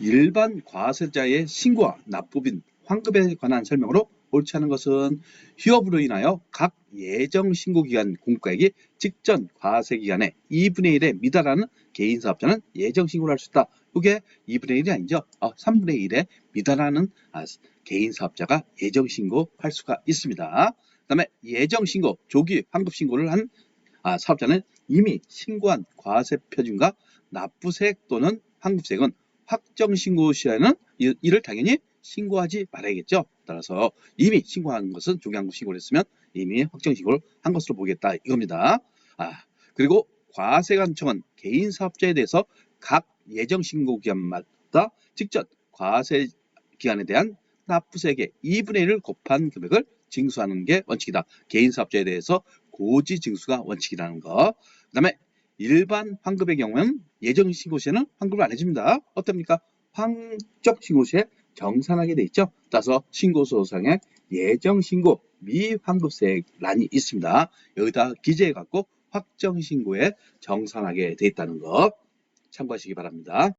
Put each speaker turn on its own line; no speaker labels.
일반 과세자의 신고와 납부빈 환급에 관한 설명으로 옳지 않은 것은 휴업으로 인하여 각 예정 신고 기간 공과액이 직전 과세 기간에 2분의 1에 미달하는 개인 사업자는 예정 신고를 할 수 있다. 이게 2분의 1이 아니죠. 어, 3분의 1에 미달하는 아, 개인 사업자가 예정 신고할 수가 있습니다. 그 다음에 예정 신고, 조기 환급 신고를 한 아, 사업자는 이미 신고한 과세 표준과 납부세액 또는 환급세액은 확정 신고 시에는 이- 이를 당연히 신고하지 말아야겠죠. 따라서 이미 신고한 것은 조기환급 신고를 했으면 이미 확정 신고를 한 것으로 보겠다 이겁니다. 아 그리고 과세관청은 개인 사업자에 대해서 각 예정 신고 기간마다 직전 과세 기간에 대한 납부세액의 2분의 1을 곱한 금액을 징수하는 게 원칙이다. 개인 사업자에 대해서 고지 징수가 원칙이라는 거. 그 다음에 일반 환급의 경우는 예정 신고 시에는 환급을 안 해줍니다. 어떻습니까? 황적 신고 시에 정산하게 돼 있죠. 따라서 신고서상에 예정 신고 미환급세액 란이 있습니다. 여기다 기재해 갖고 확정 신고에 정산하게 돼 있다는 거 참고하시기 바랍니다.